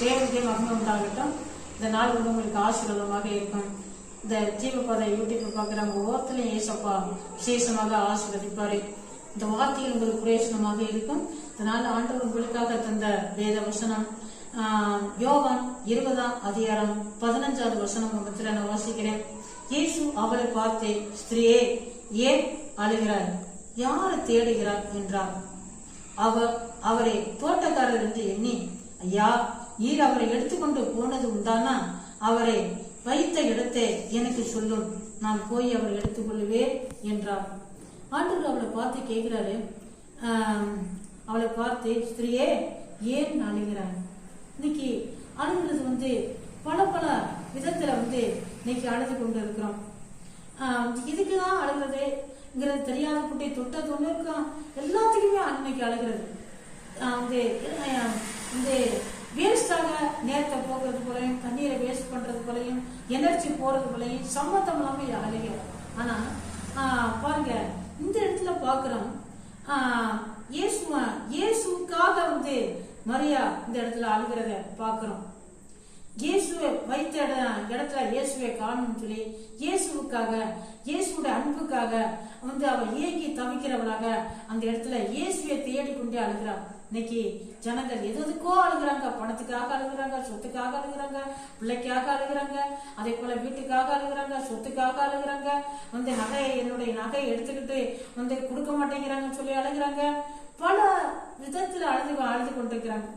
தேவதையும் மகிமை உண்டாகட்டும். இந்த நாள் வந்து உங்களுக்கு ஆசீர்வாதமாக இருக்கும். இந்த ஜீவபத யூடியூப் பார்க்குறவங்க ஒவ்வொருத்தரையும் ஏசப்பா விசேஷமாக ஆசீர்வதிப்பார். இந்த வார்த்தைகள் உங்களுக்கு பிரயோஜனமாக இருக்கும். இதனால் ஆண்டவர் உங்களுக்காக தந்த வேத வசனம். ஆஹ், யோவான் இருபதாம் அதிகாரம் பதினஞ்சாவது வசனம் உங்கத்தில் நான் வாசிக்கிறேன். இயேசு அவளை பார்த்து ஸ்திரீயே ஏன் அழுகிறாய்? யாரை தேடுகிறார் என்றார். அவர் அவரை தோட்டக்காரர் என்று எண்ணி ஐயா ஈர் அவரை எடுத்துக்கொண்டு போனது உண்டானா? அவரை வைத்த இடத்தை எனக்கு சொல்லும். நான் போய் அவரை எடுத்துக்கொள்ளுவேன் என்றார் ஆண்டவர் அவளை பார்த்து கேட்கிறாரு. அவளை பார்த்து ஸ்திரீயே ஏன் அழுகிறான் இன்னைக்கு அழுகிறது வந்து பல பல விதத்துல வந்து இன்னைக்கு அழுது கொண்டு இருக்கிறோம் இதுக்கு தான் அழுகிறதுங்கிறது தெரியாத குட்டி தொட்ட தொண்ணூறுக்கும் எல்லாத்துக்குமே அன்னைக்கு அழுகிறது. வந்து வந்து வேஸ்டாக நேரத்தை போகிறது போலையும் தண்ணீரை வேஸ்ட் பண்றது போலையும் எனர்ஜி போறது போலையும் சம்மந்தம் இல்லாம அழுகிறோம் ஆனா பாருங்க இந்த இடத்துல பாக்குறோம் இயேசு இயேசுக்காக வந்து மரியா இந்த இடத்துல அழுகிறத பாக்குறோம் இயேசுவை வைத்த இடத்துல இயேசுவை காணும்னு சொல்லி இயேசுவுக்காக இயேசுவோட அன்புக்காக வந்து அவள் இயக்கி தவிக்கிறவளாக அந்த இடத்துல இயேசுவை தேடி கொண்டே இன்னைக்கு ஜனங்கள் எது எதுக்கோ அழுகுறாங்க. பணத்துக்காக அழுகுறாங்க சொத்துக்காக அழுகுறாங்க பிள்ளைக்காக அழுகுறாங்க அதே போல வீட்டுக்காக அழுகுறாங்க சொத்துக்காக அழுகுறாங்க. வந்து நகை என்னுடைய நகையை எடுத்துக்கிட்டு வந்து கொடுக்க மாட்டேங்கிறாங்கன்னு சொல்லி அழுகுறாங்க. பல விதத்துல அழுது அழுது கொண்டிருக்கிறாங்க.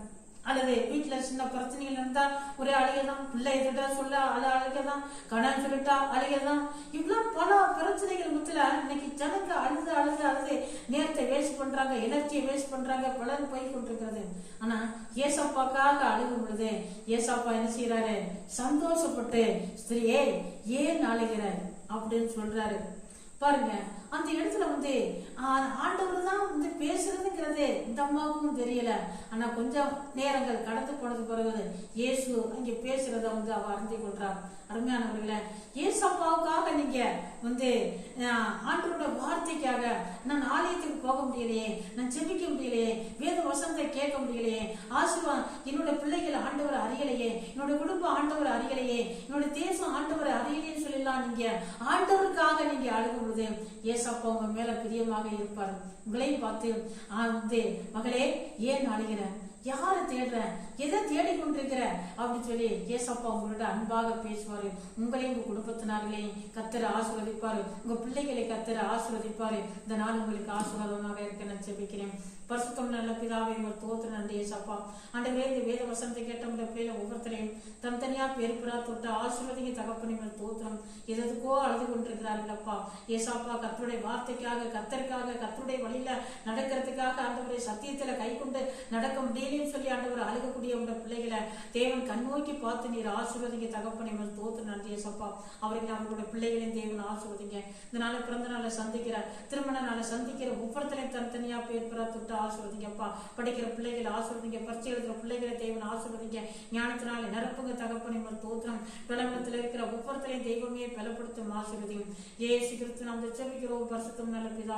அல்லது வீட்டுல சின்ன பிரச்சனைகள் இருந்தா ஒரே அழுகைதான் பிள்ளை எதிர்த்தா சொல்ல அழ அழுகைதான் கடன் சொல்லிட்டா அழகதான். இவ்வளவு பல பிரச்சனைகள் முத்துல இன்னைக்கு ஜனங்க அழுது அழுது அழுது நேரத்தை வேஸ்ட் பண்றாங்க எனர்ஜியை வேஸ்ட் பண்றாங்க பலர் போய் கொண்டிருக்கிறது. ஆனா ஏசப்பாக்காக அழுகும் பொழுது ஏசப்பா என்ன செய்யறாரு சந்தோஷப்பட்டு ஸ்திரியே ஏன் அழுகிற? அப்படின்னு சொல்றாரு. பாருங்க அந்த இடத்துல வந்து ஆண்டவர் தான் வந்து எந்த அம்மாவுக்கும் தெரியல. ஆனா கொஞ்சம் நேரங்கள் கடந்து போனது பிறகு இயேசு அங்க பேசுறத வந்து அவ அறிந்து கொள்றார் அருமையானவர்களே இயேசு அப்பாவுக்காக நீங்க வந்து ஆண்டோட வார்த்தைக்காக நான் ஆலயத்துக்கு போக முடியலையே நான் செபிக்க முடியலையே வேத வசனத்தை கேட்க முடியலையே ஆசீர்வாதம் என்னோட பிள்ளைகள் ஆண்டவர் அறியலையே என்னோட குடும்பம் ஆண்டவர் அறியலையே என்னோட தேசம் ஆண்டவர் அறியலையே எல்லாம் நீங்க ஆண்டவருக்காக நீங்க அழுகும்போது ஏசப்பா உங்க மேல பிரியமாக இருப்பார். உங்களையும் பார்த்து ஆ, வந்து மகளே ஏன் அழுகிறேன் யாரை தேடுற எதை தேடி கொண்டிருக்கிற அப்படின்னு சொல்லி ஏசப்பா உங்களோட அன்பாக பேசுவாரு. உங்களையும் உங்க குடும்பத்தினார்களையும் கத்தர ஆசீர்வதிப்பாரு. உங்க பிள்ளைகளை கத்தர ஆசீர்வதிப்பாரு. இந்த நாள் உங்களுக்கு ஆசீர்வாதமாக இருக்க நான் செபிக்கிறேன் பரிசுத்தம் நல்ல பிதாவை உங்கள் தோத்து நன்றி ஏசப்பா. ஆண்டவரே இந்த வேத வசனத்தை கேட்ட உங்க ஒவ்வொருத்தரையும் தனித்தனியா பேர்புறா தொட்டு ஆசீர்வதிங்க தகப்பனை உங்கள் தோத்திரம் எதுக்கோ அழுது கொண்டிருக்கிறார்களப்பா ஏசாப்பா கத்தருடைய வார்த்தைக்காக கத்தருக்காக கத்தருடைய வழியில நடக்கிறதுக்காக ஆண்டவரை சத்தியத்துல கை கொண்டு நடக்க இல்லைன்னு சொல்லி ஆண்டவர் அழுகக்கூடிய உங்க பிள்ளைகளை தேவன் கண்ணோக்கி பார்த்து நீர் ஆசீர்வதிங்க தகப்பனை உங்கள் தோத்து நன்றிய ஏசப்பா. அவர்கள் அவங்களோட பிள்ளைகளையும் தேவன் ஆசீர்வதிங்க. இந்த நாளை பிறந்த நாளை சந்திக்கிற திருமண நாளை சந்திக்கிற ஒவ்வொருத்தரையும் தனித்தனியா பேர் பெறா தொட்டு ஆசீர்வதிங்கப்பா. படிக்கிற பிள்ளைகளை ஆசீர்வதிங்க பரிச்சை எழுதுற பிள்ளைகளை தேவன் ஆசீர்வதிங்க. ஞானத்தினால நிரப்புங்க தகப்பனை உங்கள் தோத்திரம் விளம்பரத்தில் இருக்கிற ஒவ்வொருத்தரையும் தெய்வமே பலப்படுத்தும் ஆசீர்வதியும். ஏசு கிறிஸ்து நாம் ஜெபிக்கிறோம் பரிசுத்தம் நல்ல பிதா